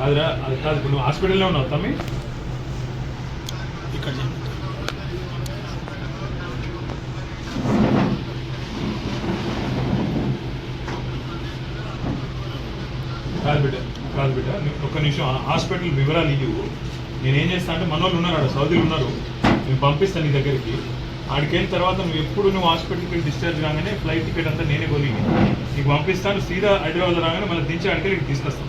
కాదురా అది కాదు ఇప్పుడు నువ్వు హాస్పిటల్లో ఉన్నావు తమ్మి. ఇక్కడ. కాదు బిడ్డ కాదు బిడ్డ ఒక్క నిమిషం హాస్పిటల్ వివరాలు ఇవ్వు. నేనేం చేస్తా అంటే మనోళ్ళు ఉన్నారు ఆడ సౌదీలు ఉన్నారు. నేను పంపిస్తాను నీ దగ్గరికి. ఆడికి వెళ్ళిన తర్వాత నువ్వు ఎప్పుడు నువ్వు హాస్పిటల్కి వెళ్ళి డిశ్చార్జ్ కాగానే ఫ్లైట్ టికెట్ అంతా నేనే కొని నీకు పంపిస్తాను సీదా హైదరాబాద్ రాగానే మళ్ళీ దించి ఆడికి వెళ్ళి తీసుకొస్తాను.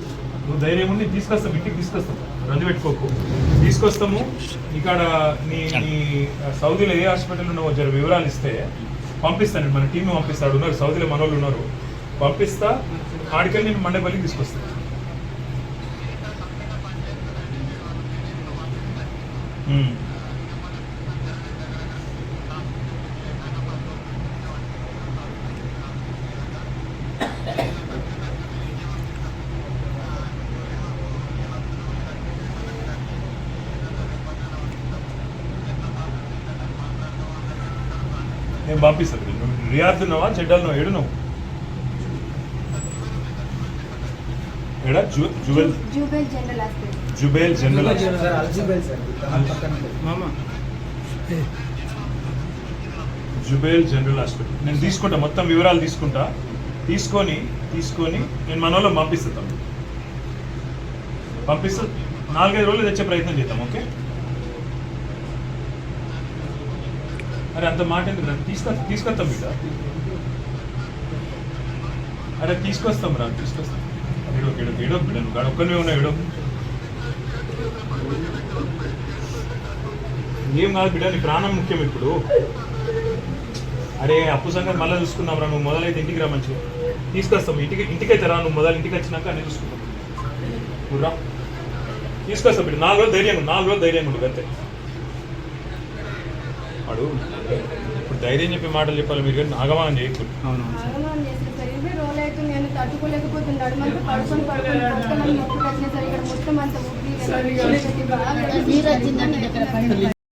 నువ్వు ధైర్యం ఉండి తీసుకొస్తాం ఇంటికి తీసుకొస్తాం. రంది పెట్టుకోకు. తీసుకొస్తాము. ఇక్కడ నీ నీ సౌదీలో ఏ హాస్పిటల్ ఉన్నావో జర వివరాలు ఇస్తే పంపిస్తాను మన టీం పంపిస్తాడు. ఉన్నారు. సౌదీలో మన వాళ్ళు ఉన్నారు. పంపిస్తా. ఆడికెళ్ళి నేను మండపల్లికి తీసుకొస్తాను ఉమ్. నేను పంపిస్తాను. నువ్వు రియాద్ ఉన్నావా చెడ్డల్ నువ్వు ఏడు? నువ్వు ఎడా జు Jubail Jubail general hospital Jubail general sir Al Jubail sir పక్కన మామ. జుబేల్ జనరల్ హాస్పిటల్ నేను తీసుకుంటా మొత్తం వివరాలు తీసుకుంటా. తీసుకొని తీసుకొని నేను మన వాళ్ళకి పంపిస్తా తమ్ముడు. పంపిస్తా నాలుగైదు రోజులు తెచ్చే ప్రయత్నం చేద్దాం ఓకే? మరి అంత మాట ఎందుకు రా? తీసుకొ తీసుకొస్తాం బిడ్డ. అరే తీసుకొస్తాం రా తీసుకొస్తాం. ఏడో ఏడో ఏడో బిడ్డ నువ్వు కాడ ఒక్కనే ఉన్నా ఏడో. ఏం కాదు బిడ్డ నీ ప్రాణం ముఖ్యం ఇప్పుడు. అరే అప్పు సంగతి మళ్ళీ చూసుకున్నాం రా నువ్వు మొదలైతే ఇంటికి రా మంచిగా. తీసుకొస్తాం ఇంటికి ఇంటికైతే రా నువ్వు మొదలు ఇంటికి వచ్చినాక అన్నీ చూసుకుంటాం నువ్వు రా. తీసుకొస్తాం బిడ్డ నాలుగు రోజులు ధైర్యం నాలుగు రోజులు ధైర్యం ఉండదు అంతే. వాడు ఇప్పుడు ధైర్యం చెప్పే మాటలు చెప్పాలి. మీరు కానీ ఆగమానం చేయకూడదు. చేసిన సార్. ఇరవై రోజులు నేను తట్టుకోలేకపోతున్నాడు మంతా పడుకొని పడుకొని మొత్తం నొప్పులు వచ్చినాయి సార్ ఇక్కడ మొత్తం అంత ఉబ్బి వెళ్ళి బాగా